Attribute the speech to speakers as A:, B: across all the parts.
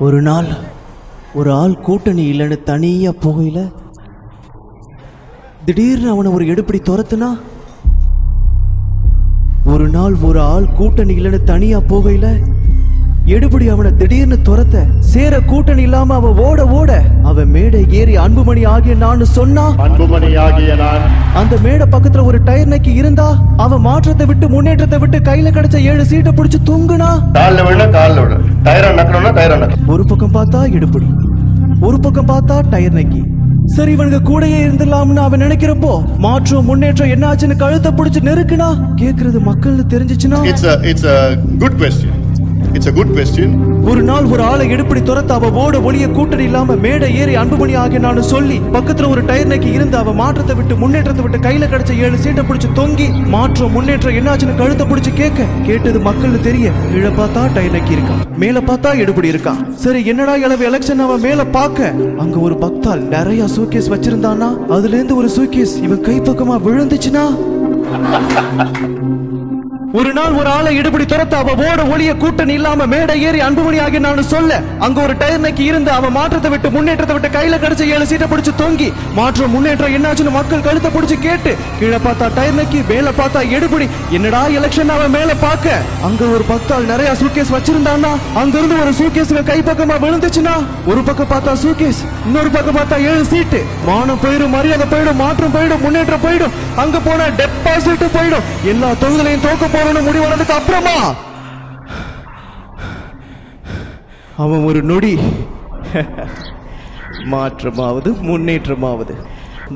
A: ஒரு நாள் ஒரு ஆள் கூட்டணி இல்லைன்னு தனியா போகையில திடீர்னு அவனை ஒரு எடுப்படி துரத்துனா? ஒரு நாள் ஒரு ஆள் கூட்டணி இல்லைன்னு தனியா போகையில எடுபடி அவனை திடீர்னு துரத்த சேர கூட்டணி இல்லாம அவ ஓட ஓட அவன் மேடை ஏறி அன்புமணி ஆகிய நான் சொன்னா?
B: அன்புமணியாகிய நான்.
A: அந்த மேடை பக்கத்துல ஒரு டயர் நக்கி இருந்தா அவன் மாற்றத்தை விட்டு முன்னேற்றத்தை விட்டு கையில கிடைச்ச ஏழு சீட்டை பிடிச்சு தொங்குனா?
B: காலில் விழ காலில் விழ. டயரை நக்கணும்னா டயரை நக்கணும்
A: ஒரு பக்கம் பார்த்தா எடுபடி ஒரு பக்கம் பார்த்தா டயர் நக்கி. சரி இவனுக்கு கூடயே இருந்துடலாம்னு அவன் நினைக்கிறப்போ மாற்றம் முன்னேற்றம் என்னாச்சுன்னு கழுத்தை பிடிச்சு நெருக்குனா? கேக்குறது மக்கள்னு தெரிஞ்சுச்சுன்னா?
B: It's it's good question it's a good question
A: ஒரு நாள் ஒரு ஆளை எடுப்படி துரத்த அவ ஓட ஒளிய கூட்டணி இல்லாம மேடை ஏறி அன்புமணி ஆகிய நான் சொல்லி பக்கத்துல ஒரு டயர் நக்கி இருந்து அவ மாற்றத்தை விட்டு முன்னேற்றத்தை விட்டு கையில கிடைச்ச ஏழு சீட்டை பிடிச்சு தொங்கி மாற்றம் முன்னேற்றம் என்னாச்சுன்னு கழுத்தை பிடிச்சு கேட்க கேட்டது மக்கள்னு தெரிய கீழே பார்த்தா டயர் நக்கி இருக்கான் மேல பார்த்தா எடுபடி இருக்கான் சரி என்னடா இளவு எலெக்ஷன் அவன் மேல பார்க்க? அங்க ஒரு பக்தால் நிறைய சூட்கேஸ் வச்சிருந்தானா? அதுல இருந்து ஒரு சூட்கேஸ் இவன் கை பக்கமா விழுந்துச்சுன்னா ஒரு நாள் ஒரு ஆளை இடுபடி துரத்த அவ ஓட ஒளிய கூட்டணி இல்லாம மேடை ஏறி அன்புமணி ஆகி நான் சொல்ல அங்க ஒரு டயர் நக்கி இருந்து அவ மாற்றத்தை விட்டு முன்னேற்றத்தை விட்டு கையில கிடைச்ச ஏழு சீட்டை பிடிச்சு தொங்கி மாற்றம் முன்னேற்றம் என்னாச்சுன்னு மக்கள் கழுத்தை பிடிச்சு கேட்டு கீழே பார்த்தா டயர் நக்கி மேல பார்த்தா எடுபடி என்னடா எலெக்ஷன் அவன் மேல பார்க்க? அங்க ஒரு பத்தாள் நிறைய சூட்கேஸ் வச்சிருந்தானா அங்க இருந்து ஒரு சூட்கேஸ் கை பக்கமா விழுந்துச்சுன்னா ஒரு பக்கம் பார்த்தா சூட்கேஸ் இன்னொரு பக்கம் பார்த்தா ஏழு சீட்டு. மானம் போயிடும் மரியாதை போயிடும் மாற்றம் போயிடும் முன்னேற்றம் போயிடும் அங்க போனா டெபாசிட் போயிடும் எல்லா தொகுதியிலையும் தோக்க போறோம்னு முடிவானதுக்கு அப்புறமா அவன் ஒரு நொடி மாற்றமாவது முன்னேற்றமாவது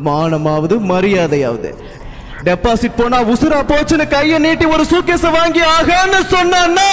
A: மானமாவது மரியாதையாவது. டெபாசிட் போனா உசுரா போச்சுன்னு கையை நீட்டி ஒரு சூக்கேஸ வாங்கி ஆகான்னு சொன்னான்னா